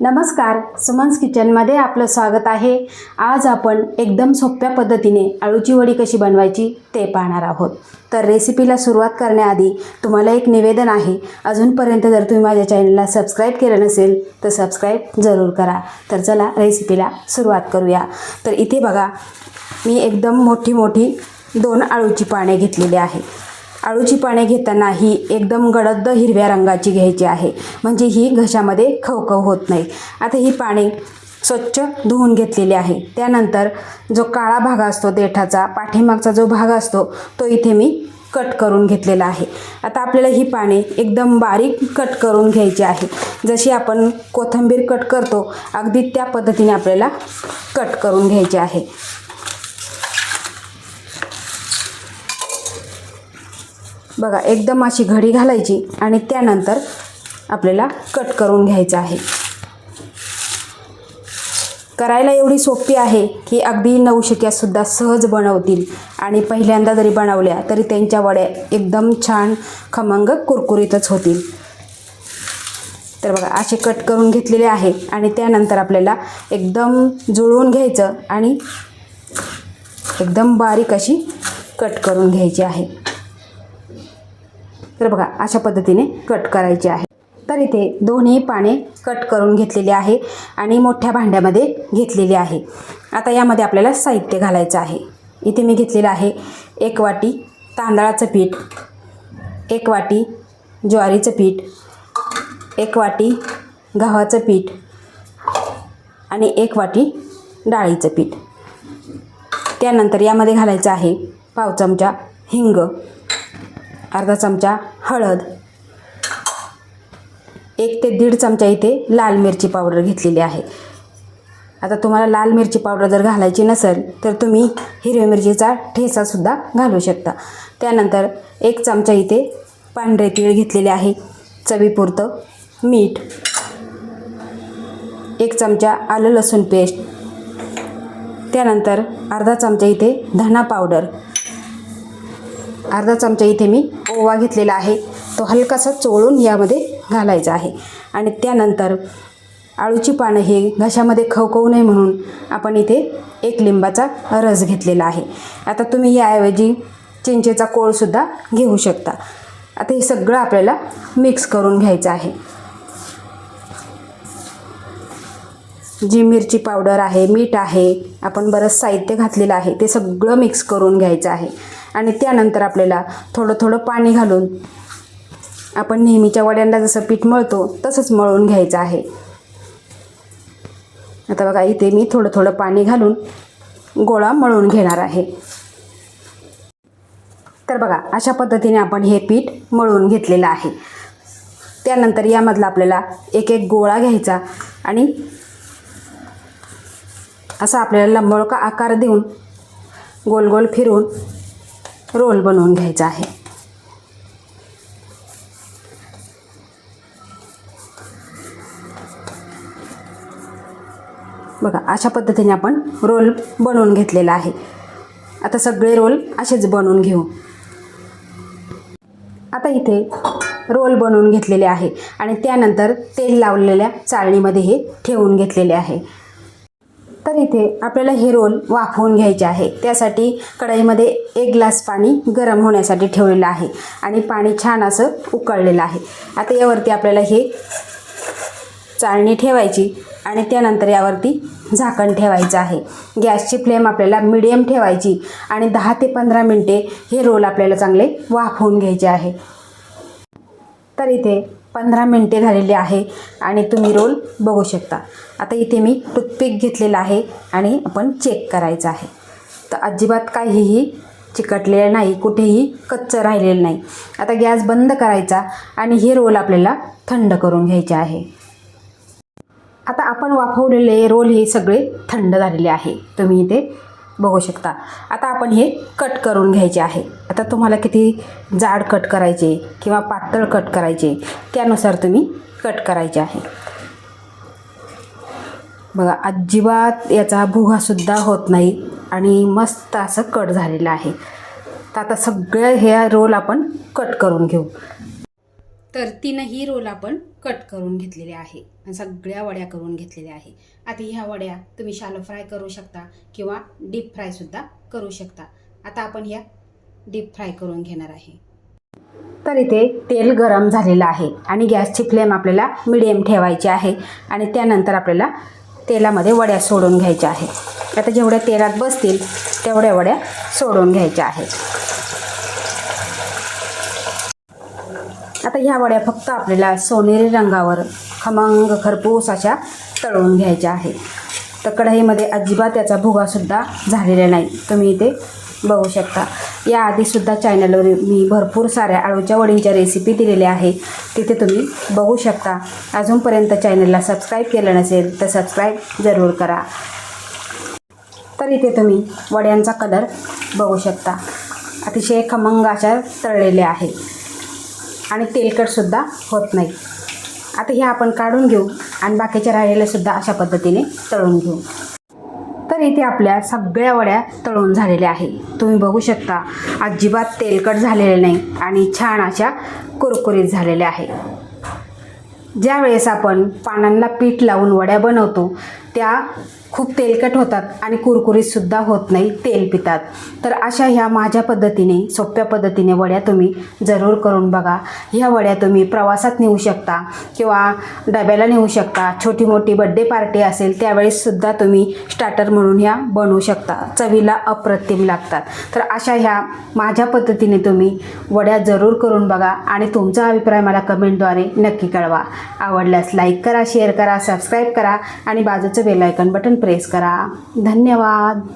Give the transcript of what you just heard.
नमस्कार सुमन्स किचनमध्ये आपलं स्वागत आहे. आज आपण एकदम सोप्या पद्धतीने अळूची वडी कशी बनवायची ते पाहणार आहोत. तर रेसिपीला सुरुवात करण्याआधी तुम्हाला एक निवेदन आहे. अजूनपर्यंत जर तुम्ही माझ्या चॅनलला सबस्क्राईब केलं नसेल तर सबस्क्राईब जरूर करा. तर चला रेसिपीला सुरुवात करूया. तर इथे बघा मी एकदम मोठी मोठी दोन अळूची पाने घेतलेली आहे. आळूची पाने घेताना ही एकदम गडद हिरव्या रंगाची घ्यायची आहे. म्हणजे ही घशामध्ये खवखव होत नाही. आता ही पाने स्वच्छ धुवून घेतलेली आहे. त्यानंतर जो काळा भाग असतो देठाचा पाठीमागचा जो भाग असतो तो इथे मी कट करून घेतलेला आहे. आता आपल्याला ही पाने एकदम बारीक कट करून घ्यायची आहे. जशी आपण कोथिंबीर कट करतो अगदी त्या पद्धतीने आपल्याला कट करून घ्यायची आहे. बघा एकदम अशी घडी घालायची आणि त्यानंतर आपल्याला कट करून घ्यायचं आहे. करायला एवढी सोपी आहे की अगदी नवशिक्यासुद्धा सहज बनवतील आणि पहिल्यांदा जरी बनवल्या तरी त्यांच्या वड्या एकदम छान खमंग कुरकुरीतच होतील. तर बघा असे कट करून घेतलेले आहे आणि त्यानंतर आपल्याला एकदम जुळवून घ्यायचं आणि एकदम बारीक अशी कट करून घ्यायची आहे. तर बघा अशा पद्धतीने कट करायचे आहे. तर इथे दोन्ही पाने कट करून घेतलेले आहे आणि मोठ्या भांड्यामध्ये घेतलेले आहे. आता यामध्ये आपल्याला साहित्य घालायचं आहे. इथे मी घेतलेलं आहे एक वाटी तांदळाचं पीठ एक वाटी ज्वारीचं पीठ एक वाटी गव्हाचं पीठ आणि एक वाटी डाळीचं पीठ. त्यानंतर यामध्ये घालायचं आहे पाव चमचा हिंग. अर्धा चमचा हळद. एक ते दीड चमचा इथे लाल मिरची पावडर घेतलेली आहे. आता तुम्हाला लाल मिरची पावडर जर घालायची नसेल तर तुम्ही हिरव्या मिरचीचा ठेचासुद्धा घालू शकता. त्यानंतर एक चमचा इथे पांढरे तीळ घेतलेले आहे. चवीपुरतं मीठ. एक चमचा आलं लसूण पेस्ट. त्यानंतर अर्धा चमचा इथे धना पावडर. अर्धा चमचा इथे मी ओवा घेतलेला आहे. तो हलकासा चोळून यामध्ये घालायचा आहे. आणि त्यानंतर आळूची पानं हे घशामध्ये खवखवू नये म्हणून आपण इथे एक लिंबाचा रस घेतलेला आहे. आता तुम्ही याऐवजी चिंचेचा कोळसुद्धा घेऊ शकता. आता हे सगळं आपल्याला मिक्स करून घ्यायचं आहे. जी मिरची पावडर आहे मीठ आहे आपण बरंच साहित्य घातलेलं आहे ते सगळं मिक्स करून घ्यायचं आहे. आणि त्यानंतर आपल्याला थोडं थोडं पाणी घालून आपण नेहमीच्या वड्यांना जसं पीठ मळतो तसंच मळून घ्यायचं आहे. आता बघा इथे मी थोडं थोडं पाणी घालून गोळा मळून घेणार आहे. तर बघा अशा पद्धतीने आपण हे पीठ मळून घेतलेलं आहे. त्यानंतर यामधला आपल्याला एक एक गोळा घ्यायचा आणि असा आपल्याला लंबळका आकार देऊन गोल गोल फिरून रोल बनवून घ्यायचा आहे. बघा अशा पद्धतीने आपण रोल बनवून घेतलेला आहे. आता सगळे रोल असेच बनवून घेऊ. आता इथे रोल बनवून घेतलेले आहे आणि त्यानंतर तेल लावलेल्या चाळणीमध्ये हे ठेवून घेतलेले आहे. तर इथे आपल्याला हे रोल वाफवून घ्यायचे आहे. त्यासाठी कढईमध्ये एक ग्लास पाणी गरम होण्यासाठी ठेवलेलं आहे आणि पाणी छान असं उकळलेलं आहे. आता यावरती आपल्याला हे चाळणी ठेवायची आणि त्यानंतर यावरती झाकण ठेवायचं आहे. गॅसची फ्लेम आपल्याला मिडियम ठेवायची आणि दहा ते पंधरा मिनटे हे रोल आपल्याला चांगले वाफवून घ्यायचे आहे. तर इथे पंधरा मिनटे झालेली आहे आणि तुम्ही रोल बघू शकता. आता इथे मी टूथपिक घेतलेला आहे आणि आपण चेक करायचं आहे. तर अजिबात काहीही चिकटलेलं नाही कुठेही कच्चं राहिलेलं नाही. आता गॅस बंद करायचा आणि हे रोल आपल्याला थंड करून घ्यायचे आहे. आता आपण वाफवलेले रोल हे सगळे थंड झालेले आहे. तुम्ही इथे बघू शकता. आता आपण हे कट करून घ्यायचे आहे. आता तुम्हाला किती जाड कट करायचे किंवा पातळ कट करायचे त्यानुसार तुम्ही कट करायचे आहे. बघा अजिबात याचा भुगासुद्धा होत नाही आणि मस्त असं कट झालेलं आहे. तर आता सगळं हे रोल आपण कट करून घेऊ. तर तीनही रोल आपण कट करून घेतलेले आहे. सगळ्या वड्या करून घेतलेल्या आहे. आता ह्या वड्या तुम्ही शालो फ्राय करू शकता किंवा डीप फ्रायसुद्धा करू शकता. आता आपण ह्या डीप फ्राय करून घेणार आहे. तर इथे तेल गरम झालेलं आहे आणि गॅसची फ्लेम आपल्याला मिडियम ठेवायची आहे आणि त्यानंतर आपल्याला तेलामध्ये वड्या सोडून घ्यायच्या आहे. आता जेवढ्या तेलात बसतील तेवढ्या वड्या सोडून घ्यायच्या आहेत. आता ह्या वड्या फक्त आपल्याला सोनेरी रंगावर खमंग खरपूस अशा तळून घ्यायच्या आहे तर कढईमध्ये अजिबात याचा भुगासुद्धा झालेला नाही. तुम्ही इथे बघू शकता. याआधीसुद्धा चॅनलवर मी भरपूर साऱ्या आळूच्या वडींच्या रेसिपी दिलेल्या आहे तिथे तुम्ही बघू शकता. अजूनपर्यंत चॅनलला सबस्क्राईब केलं नसेल तर सबस्क्राईब जरूर करा. तर इथे तुम्ही वड्यांचा कलर बघू शकता. अतिशय खमंग अशा तळलेल्या आहे आणि तेलकटसुद्धा होत नाही. आता हे आपण काढून घेऊ आणि बाकीच्या राहिलेल्यासुद्धा अशा पद्धतीने तळून घेऊ. तर इथे आपल्या सगळ्या वड्या तळून झालेल्या आहे तुम्ही बघू शकता अजिबात तेलकट झालेले नाही आणि छान अशा कुरकुरीत झालेल्या आहे ज्यावेळेस आपण पानांना पीठ लावून वड्या बनवतो त्या खूप तेलकट होतात आणि कुरकुरीतसुद्धा होत नाही तेल पितात. तर अशा ह्या माझ्या पद्धतीने सोप्या पद्धतीने वड्या तुम्ही जरूर करून बघा. ह्या वड्या तुम्ही प्रवासात नेऊ शकता किंवा डब्याला नेऊ शकता. छोटी मोठी बड्डे पार्टी असेल त्यावेळेससुद्धा तुम्ही स्टार्टर म्हणून ह्या बनवू शकता. चवीला अप्रतिम लागतात. तर अशा ह्या माझ्या पद्धतीने तुम्ही वड्या जरूर करून बघा आणि तुमचा अभिप्राय मला कमेंटद्वारे नक्की कळवा. आवडल्यास लाईक करा शेअर करा सबस्क्राईब करा आणि बाजूचं बेलायकन बटन प्रेस करा. धन्यवाद.